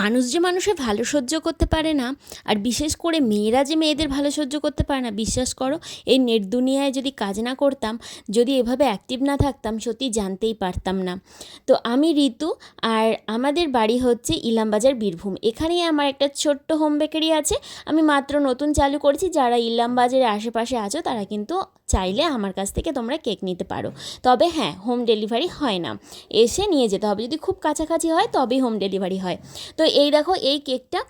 মানুষ যে মানুষের ভালো সহ্য করতে পারে না, আর বিশেষ করে মেয়েরা যে মেয়েদের ভালো সহ্য করতে পারে না, বিশ্বাস করো, এই নেট দুনিয়ায় যদি কাজ না করতাম, যদি এভাবে অ্যাক্টিভ না থাকতাম, সত্যি জানতেই পারতাম না। তো আমি ঋতু, আর আমাদের বাড়ি হচ্ছে ইলামবাজার বীরভূম। এখানেই আমার একটা ছোট্ট হোম বেকারি আছে। আমি মাত্র নতুন চালু করেছি। যারা ইলামবাজারের আশেপাশে আছো, তারা কিন্তু চাইলে আমার কাছ থেকে তোমরা কেক নিতে পারো। তবে হ্যাঁ হোম ডেলিভারি হয় না। এসে নিয়ে যেতে হবে। যদি খুব কাছাকাছি হয়, তবেই হোম ডেলিভারি হয়। তো এই দেখো, এই কেকটা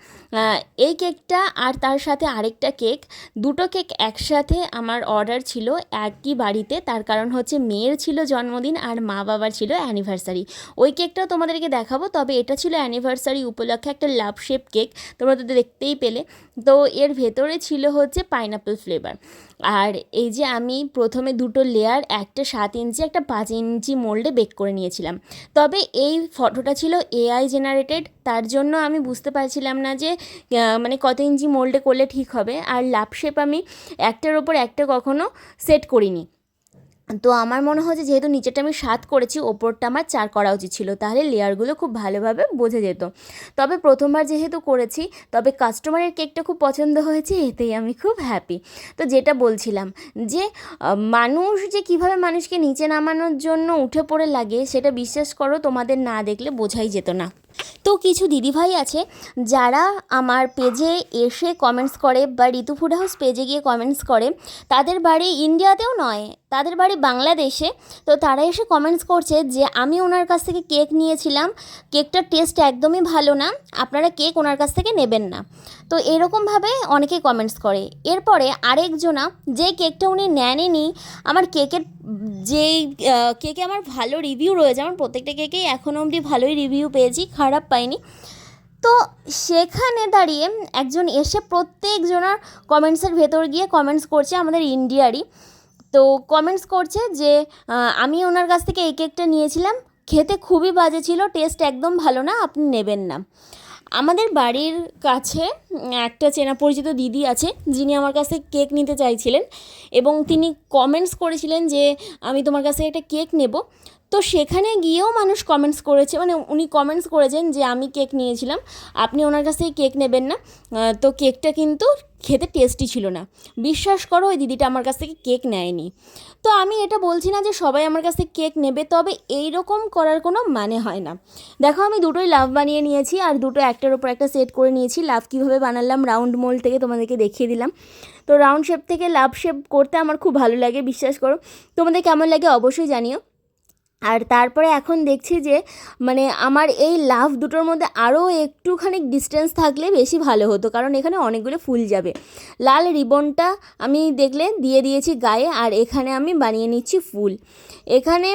এই কেকটা আর তার সাথে আরেকটা কেক। দুটো কেক একসাথে আমার অর্ডার ছিল একই বাড়িতে। তার কারণ হচ্ছে মেয়ের ছিল জন্মদিন আর মা বাবার ছিল অ্যানিভার্সারি। ওই কেকটাও তোমাদেরকে দেখাবো, তবে এটা ছিল অ্যানিভার্সারি উপলক্ষে একটা লাভ শেপ কেক। তোমরা তো দেখতেই পেলে। তো এর ভেতরে ছিল হচ্ছে পাইনাপেল ফ্লেভার। আর এই যে আমি প্রথমে দুটো লেয়ার, একটা সাত ইঞ্চি, একটা পাঁচ ইঞ্চি মোল্ডে বেক করে নিয়েছিলাম। তবে এই ফটোটা ছিল এআই জেনারেটেড, তার জন্য আমি বুঝতে পারছিলাম না যে মানে কত ইঞ্চি মোল্ডে করলে ঠিক হবে। আর লাভ শেপ আমি একটার ওপর একটা কখনো সেট করিনি। তো আমার মনে হচ্ছে যেহেতু নিচেরটা আমি সাত করেছি, ওপরটা আমার চার করা উচিত ছিল। তাহলে লেয়ারগুলো খুব ভালোভাবে বোঝা যেত। তবে প্রথমবার যেহেতু করেছি, তবে কাস্টমারের কেকটা খুব পছন্দ হয়েছে, এতেই আমি খুব হ্যাপি তো যেটা বলছিলাম যে মানুষ যে কীভাবে মানুষকে নিচে নামানোর জন্য উঠে পড়ে লাগে, সেটা বিশ্বাস করো, তোমাদের না দেখলে বোঝাই যেত না। কিছু দিদিভাই আছে যারা আমার পেজে এসে কমেন্টস করে বা ঋতু ফুড হাউস পেজে গিয়ে কমেন্টস করে। তাদের বাড়ি ইন্ডিয়াতেও নয় তাদের বাড়ি বাংলাদেশে। তো তারা এসে কমেন্টস করছে যে, আমি ওনার কাছ থেকে কেক নিয়েছিলাম। কেকটার টেস্ট একদমই ভালো না। আপনারা কেক ওনার কাছ থেকে নেবেন না। তো এরকমভাবে অনেকে কমেন্টস করে। এরপরে আরেকজনা যে কেকটা উনি নেননি, আমার কেকের যেই কেকে আমার ভালো রিভিউ রয়েছে, আমার প্রত্যেকটা কেকেই এখনও অবধি ভালোই রিভিউ পেয়েছি, খারাপ পাইনি। তো সেখানে দাঁড়িয়ে একজন এসে প্রত্যেকজনার কমেন্টসের ভেতর গিয়ে কমেন্টস করছে আমাদের ইন্ডিয়ারই তো কমেন্টস করছে যে আমি ওনার কাছ থেকে এই কেকটা নিয়েছিলাম। খেতে খুবই বাজে ছিল টেস্ট একদম ভালো না, আপনি নেবেন না। আমাদের বাড়ির কাছে একটা চেনা পরিচিত দিদি আছে, যিনি আমার কাছ কেক নিতে চাইছিলেন এবং তিনি কমেন্টস করেছিলেন যে, আমি তোমার কাছে একটা কেক নেব। তো সেখানে গিয়েও মানুষ কমেন্টস করেছে মানে উনি কমেন্টস করেছেন যে, আমি কেক নিয়েছিলাম, আপনি ওনার কাছ থেকে কেক নেবেন না। তো কেকটা কিন্তু খেতে টেস্টি ছিল না। বিশ্বাস করো, ওই দিদিটা আমার কাছ থেকে কেক নেয়নি। তো আমি এটা বলছি না যে সবাই আমার কাছ থেকে কেক নেবে, তবে এই রকম করার কোনো মানে হয় না। দেখো, আমি দুটোই লাভ বানিয়ে নিয়েছি, আর দুটো একটার ওপর একটা সেট করে নিয়েছি। লাভ কীভাবে বানালাম রাউন্ড মোল থেকে তোমাদেরকে দেখিয়ে দিলাম। তো রাউন্ড শেপ থেকে লাভ শেপ করতে আমার খুব ভালো লাগে, বিশ্বাস করো। তোমাদের কেমন লাগে অবশ্যই জানিও। আর তারপরে এখন দেখছি যে মানে আমার এই লাভ দুটোর মধ্যে আরও একটুখানি ডিস্টেন্স থাকলে বেশি ভালো হতো, কারণ এখানে অনেকগুলো ফুল যাবে। লাল রিবনটা আমি দেখলে দিয়ে দিয়েছি গায়ে, আর এখানে আমি বানিয়ে নিচ্ছি ফুল। এখানে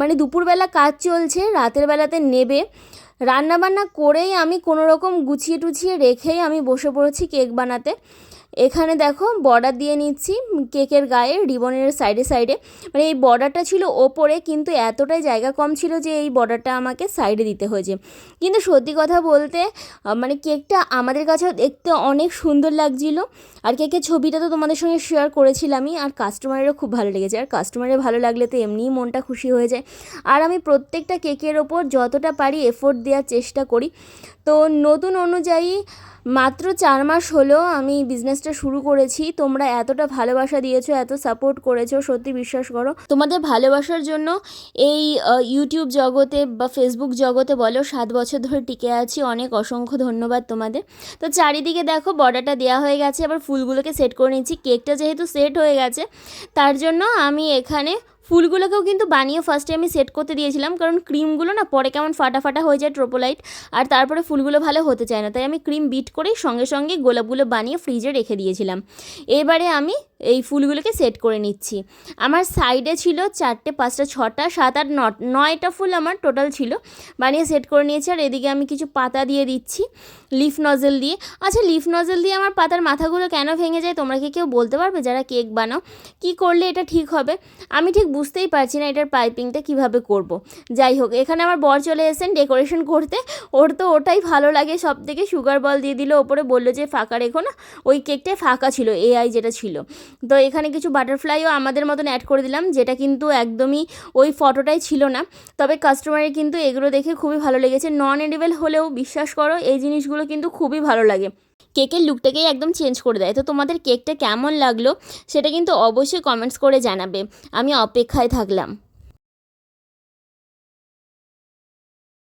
মানে দুপুরবেলা কাজ চলছে, রাতের বেলাতে নেবে। রান্নাবান্না করেই আমি কোনো রকম গুছিয়ে টুছিয়ে রেখেই আমি বসে পড়েছি কেক বানাতে। এখানে দেখো বর্ডার দিয়ে নিচ্ছি কেকের গায়ে রিবনের সাইডে সাইডে মানে এই বর্ডারটা ছিল ওপরে, কিন্তু এতটাই জায়গা কম ছিল যে এই বর্ডারটা আমাকে সাইডে দিতে হয়েছে। কিন্তু সত্যি কথা বলতে মানে কেকটা আমাদের কাছেও দেখতে অনেক সুন্দর লাগছিল। আর কেকের ছবিটা তো তোমাদের সঙ্গে শেয়ার করেছিলামই, আর কাস্টমারেরও খুব ভালো লেগেছে। আর কাস্টমারের ভালো লাগলে তো এমনিই মনটা খুশি হয়ে যায়। আর আমি প্রত্যেকটা কেকের ওপর যতটা পারি এফোর্ট দেওয়ার চেষ্টা করি। তো নতুন অনুযায়ী মাত্র চার মাস হলো আমি বিজনেসটা শুরু করেছি। তোমরা এতটা ভালোবাসা দিয়েছ, এত সাপোর্ট করেছ, সত্যি বিশ্বাস করো। তোমাদের ভালোবাসার জন্য এই ইউটিউব জগতে বা ফেসবুক জগতে বলো, সাত বছর ধরে টিকে আছি। অনেক অসংখ্য ধন্যবাদ তোমাদের। তো চারিদিকে দেখো বর্ডারটা দেওয়া হয়ে গেছে। আবার ফুলগুলোকে সেট করে নিচ্ছি। কেকটা যেহেতু সেট হয়ে গেছে, তার জন্য আমি এখানে ফুলগুলোকেও কিন্তু বানিয়ে ফার্স্টে আমি সেট করতে দিয়েছিলাম, কারণ ক্রিমগুলো না পরে কেমন ফাটা ফাটা হয়ে যায় ট্রোপোলাইট আর তারপরে ফুলগুলো ভালো হতে চায় না। তাই আমি ক্রিম বিট করেই সঙ্গে সঙ্গে গোলাপগুলো বানিয়ে ফ্রিজে রেখে দিয়েছিলাম। এবারে আমি এই ফুলগুলোকে সেট করে নিচ্ছি। আমার সাইডে ছিল চারটে, পাঁচটা, ছটা, সাত আট, ন, নয়টা ফুল আমার টোটাল ছিল। বানিয়ে সেট করে নিয়েছি আর এদিকে আমি কিছু পাতা দিয়ে দিচ্ছি লিফ নজেল দিয়ে। আচ্ছা লিফ নজেল দিয়ে আমার পাতার মাথাগুলো কেন ভেঙে যায় তোমরা কি কেউ বলতে পারবে? যারা কেক বানাও, কি করলে এটা ঠিক হবে? আমি ঠিক বুঝতেই পারছি না এটার পাইপিংটা কীভাবে করব। যাই হোক, এখানে আমার বর চলে এসেছেন ডেকোরেশন করতে। ওর তো ওটাই ভালো লাগে। সব থেকে সুগার বল দিয়ে দিল। ওপরে বলল যে, ফাঁকা রেখো না। ওই কেকটায় ফাঁকা ছিল এআই যেটা ছিল। তো এখানে কিছু বাটারফ্লাইও আমাদের মতন অ্যাড করে দিলাম, যেটা কিন্তু একদমই ওই ফটোটাই ছিল না। তবে কাস্টমারের কিন্তু এগুলো দেখে খুবই ভালো লেগেছে। নন এডিবেল হলেও বিশ্বাস করো, এই জিনিসগুলো কিন্তু খুবই ভালো লাগে। কেকের লুকটাকেই একদম চেঞ্জ করে দেয়। তো তোমাদের কেকটা কেমন লাগল, সেটা কিন্তু অবশ্যই কমেন্টস করে জানাবে। আমি অপেক্ষায় থাকলাম।